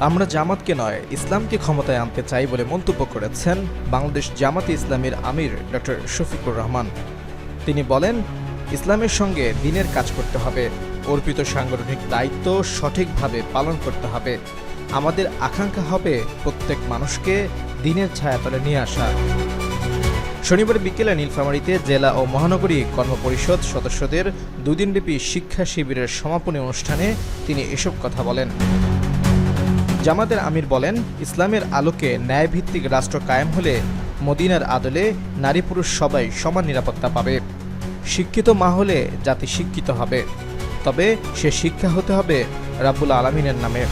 আমরা জামাতকে নয়, ইসলামকে ক্ষমতায় আনতে চাই বলে মন্তব্য করেছেন বাংলাদেশ জামাতে ইসলামের আমির ডক্টর শফিকুর রহমান। তিনি বলেন, ইসলামের সঙ্গে দিনের কাজ করতে হবে, অর্পিত সাংগঠনিক দায়িত্ব সঠিকভাবে পালন করতে হবে। আমাদের আকাঙ্ক্ষা হবে প্রত্যেক মানুষকে দিনের ছায়াতলে নিয়ে আসা। শনিবার বিকেলে নীলফামারীতে জেলা ও মহানগরী কর্মপরিষদ সদস্যদের দুদিনব্যাপী শিক্ষা শিবিরের সমাপনী অনুষ্ঠানে তিনি এসব কথা বলেন। জামাতের আমির বলেন, ইসলামের আলোকে ন্যায়ভিত্তিক রাষ্ট্র কায়েম হলে মদিনার আদলে নারী পুরুষ সবাই সমান নিরাপত্তা পাবে। শিক্ষিত মা হলে জাতি শিক্ষিত হবে। তবে সে শিক্ষা হতে হবে রাব্বুল আলমিনের নামে।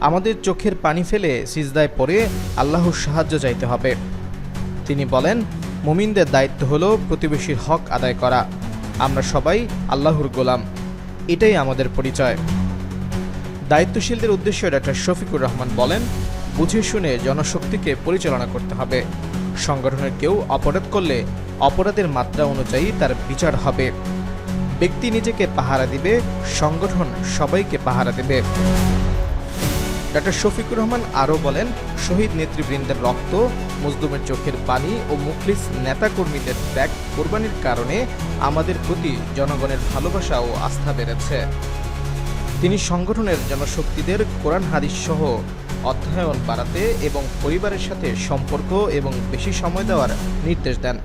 আমাদের চোখের পানি ফেলে সিজদায় পড়ে আল্লাহর সাহায্য চাইতে হবে। তিনি বলেন, মুমিনদের দায়িত্ব হল প্রতিবেশীর হক আদায় করা। আমরা সবাই আল্লাহর গোলাম। এটাই আমাদের পরিচয়। দায়িত্বশীলদের উদ্দেশ্যে ডক্টর শফিকুর রহমান বলেন, বুঝে শুনে জনশক্তিকে পরিচালনা করতে হবে। সংগঠনের কেউ অপরাধ করলে অপরাধের মাত্রা অনুযায়ী তার বিচার হবে। ব্যক্তি নিজেকে পাহারা দিবে, সংগঠন সবাইকে পাহারা দেবে। ডক্টর শফিকুর রহমান আরও বলেন, শহীদ নেতৃবৃন্দের রক্ত মজদুমের চোখের পানি ও মুখলিস নেতাকর্মীদের ত্যাগ কোরবানির কারণে আমাদের প্রতি জনগণের ভালোবাসা ও আস্থা বেড়েছে। তিনি সংগঠনের জনশক্তিদের কোরআন হাদিস সহ অধ্যয়ন বাড়াতে এবং পরিবারের সাথে সম্পর্ক এবং বেশি সময় দেওয়ার নির্দেশ দেন।